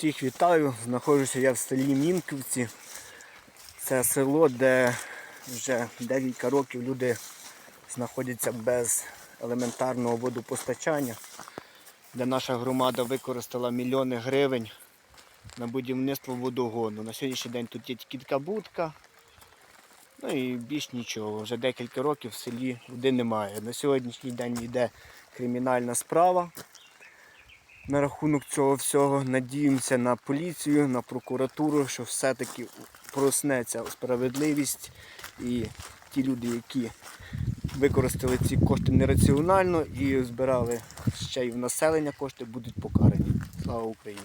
Всіх вітаю. Знаходжуся я в селі Мінківці. Це село, де вже декілька років люди знаходяться без елементарного водопостачання, де наша громада використала мільйони гривень на будівництво водогону. На сьогоднішній день тут є тільки така будка. Ну і більш нічого. Вже декілька років в селі води немає. На сьогоднішній день йде кримінальна справа на рахунок цього всього. Надіємося на поліцію, на прокуратуру, що все-таки проснеться справедливість і ті люди, які використали ці кошти нераціонально і збирали ще й в населення кошти, будуть покарані. Слава Україні!